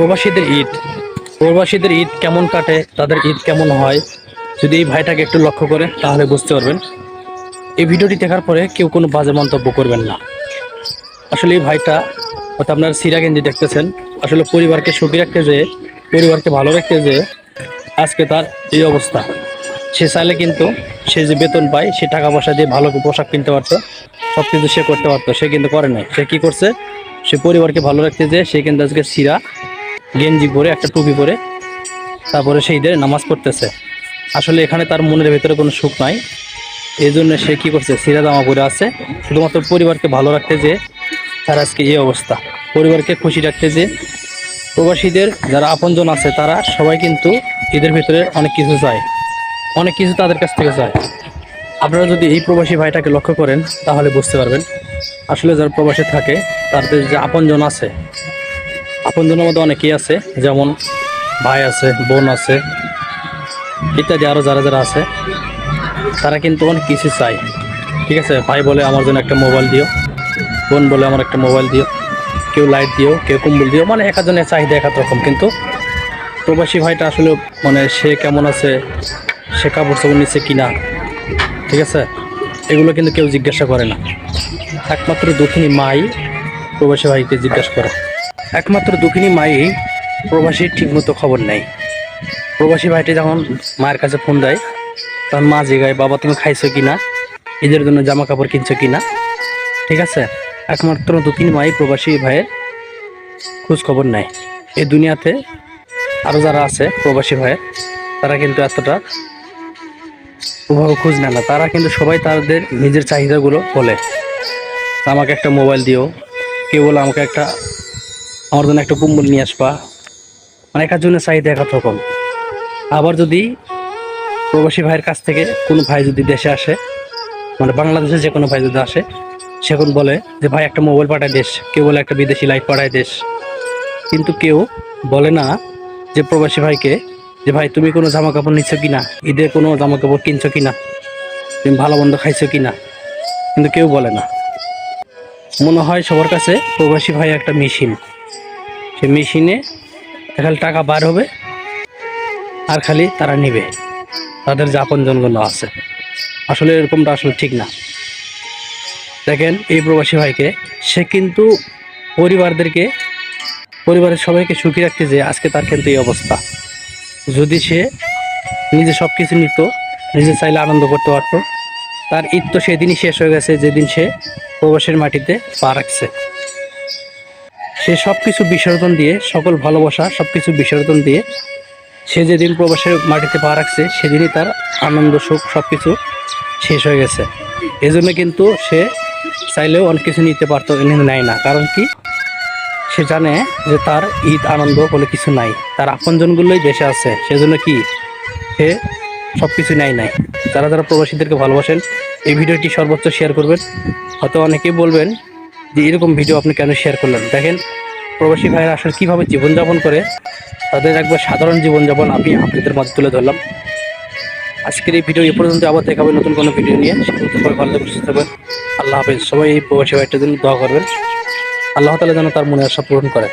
প্রবাসীদের ঈদ। প্রবাসীদের ঈদ কেমন কাটে, তাদের ঈদ কেমন হয়, যদি এই ভাইটাকে একটু লক্ষ্য করে তাহলে বুঝতে পারবেন। এই ভিডিওটি দেখার পরে কেউ কোনো বাজে মন্তব্য করবেন না। আসলে এই ভাইটা, হয়তো আপনার সিরা গেঞ্জি দেখতেছেন, আসলে পরিবারকে সুখী রাখতে যে পরিবারকে ভালো রাখতে যে আজকে তার এই অবস্থা। সে চাইলে কিন্তু সে যে বেতন পায়, সে টাকা পয়সা দিয়ে ভালো পোশাক কিনতে পারতো সব কিছু সে করতে পারতো, সে কিন্তু করে নাই। সে কি করছে? সে পরিবারকে ভালো রাখতে যে সে কিন্তু আজকে সিরা গেঞ্জি পরে, একটা টুপি পরে। তারপরে সেই ঈদের নামাজ পড়তেছে। আসলে এখানে তার মনের ভেতরে কোনো সুখ নাই। এই জন্য সে কি করছে? সিরা জামা পরে আছে। শুধুমাত্র পরিবারকে ভালো রাখতে যে, তার আজকে এই অবস্থা। পরিবারকে খুশি রাখতে যে, প্রবাসীদের যারা আপনজন আছে, তারা সবাই কিন্তু ঈদের ভিতরে অনেক কিছু চায়। অনেক কিছু তাদের কাছ থেকে চায়। আপনারা যদি এই প্রবাসী ভাইটাকে লক্ষ্য করেন, তাহলে বুঝতে পারবেন। আসলে যারা প্রবাসে থাকে, তাদের যে আপনজন আছে আপনজনের মধ্যে অনেকেই আছে, যেমন ভাই আছে, বোন আছে ইত্যাদি আরও যারা যারা আছে, তারা কিন্তু অনেক কিছু চায়। ঠিক আছে? ভাই বলে আমার জন্য একটা মোবাইল দিও, বোন বলে আমার একটা মোবাইল দিও, কেউ লাইট দিও, কেউ কম্বল দিও মানে এক একজনের চাহিদা এক রকম। কিন্তু প্রবাসী ভাইটা আসলে মানে সে কেমন আছে, সে কাপড় চাপড় নিচ্ছে কি না ঠিক আছে? এগুলো কিন্তু কেউ জিজ্ঞাসা করে না। একমাত্র দক্ষিণী মাই প্রবাসী ভাইকে জিজ্ঞাসা করে। একমাত্র দক্ষিণী মাই প্রবাসীর ঠিকমতো খবর নেই প্রবাসী ভাইটি যখন মায়ের কাছে ফোন দেয়, তখন মা জিগায়, বাবা, তুমি খাইছো কি না ঈদের জন্য জামা কাপড় কিনছো কি না ঠিক আছে? একমাত্র দক্ষিণী মাই প্রবাসী ভাইয়ের খোঁজ খবর নেয়। এই দুনিয়াতে আরও যারা আছে প্রবাসী ভাইয়ের তারা কিন্তু এতটা ওভাবে খোঁজ নেয় না। তারা কিন্তু সবাই তাদের নিজের চাহিদাগুলো বলে, আমাকে একটা মোবাইল দিও। কেউ বলে, আমাকে একটা আমার জন্য একটা কুম্বল নিয়ে আসবা। মানে একার জন্য চাহিদা এক এক রকম আবার যদি প্রবাসী ভাইয়ের কাছ থেকে কোনো ভাই যদি দেশে আসে মানে বাংলাদেশে যে কোনো ভাই যদি আসে, সে এখন বলে যে, ভাই, একটা মোবাইল পাঠায় দেশ। কেউ বলে একটা বিদেশি লাইট পাঠায় দেশ। কিন্তু কেউ বলে না যে, প্রবাসী ভাইকে যে, ভাই, তুমি কোনো জামা কাপড় নিচ্ছ কি না ঈদের কোনো জামা কাপড় কিনছো কি না তুমি ভালো মন্দ খাইছো কি না কিন্তু কেউ বলে না। মনে হয় সবার কাছে প্রবাসী ভাই একটা মেশিন সে মেশিনে খালি টাকা বার হবে আর খালি তারা নিবে। তাদের যে আপনজনগুলো আছে। আসলে এরকমটা আসলে ঠিক না। দেখেন এই প্রবাসী ভাইকে, সে কিন্তু পরিবারদেরকে, পরিবারের সবাইকে সুখী রাখতে যে আজকে তার কিন্তু এই অবস্থা। যদি সে নিজে সব কিছু নিত, নিজে চাইলে আনন্দ করতে পারতো। তার তো সেদিনই শেষ হয়ে গেছে, যেদিন সে প্রবাসের মাটিতে পা রাখছে। সে সব কিছু বিসর্জন দিয়ে, সকল ভালোবাসা সব কিছু বিসর্জন দিয়ে, সে যেদিন প্রবাসের মাটিতে পা রাখছে, সেদিনই তার আনন্দ, সুখ সব কিছু শেষ হয়ে গেছে। এজন্য কিন্তু সে চাইলেও অনেক কিছু নিতে পারতো কিন্তু নেয় না। কারণ কি? সে জানে যে তার ঈদ, আনন্দ বলে কিছু নাই। তার আপনজনগুলোই দেশে আছে। সেজন্য কি? সে সব কিছু নেয় নাই। যারা যারা প্রবাসীদেরকে ভালোবাসেন, এই ভিডিওটি সর্বোচ্চ শেয়ার করবেন। হয়তো অনেকেই বলবেন যে এরকম ভিডিও আপনি কেন শেয়ার করলেন? দেখেন, প্রবাসী ভাইয়েরা আসলে কীভাবে জীবনযাপন করে, তাদের একবার সাধারণ জীবনযাপন আমি আপনাদের মধ্যে তুলে ধরলাম। আজকের এই ভিডিও এ পর্যন্ত আবার দেখা হবে নতুন কোনো ভিডিও নিয়ে। সবাই ভালো সুস্থ থাকবেন আল্লাহ হাফেজ। সবাই এই প্রবাসী ভাইটার জন্য দোয়া করবেন। আল্লাহ তালা যেন তার মনে আশা পূরণ করে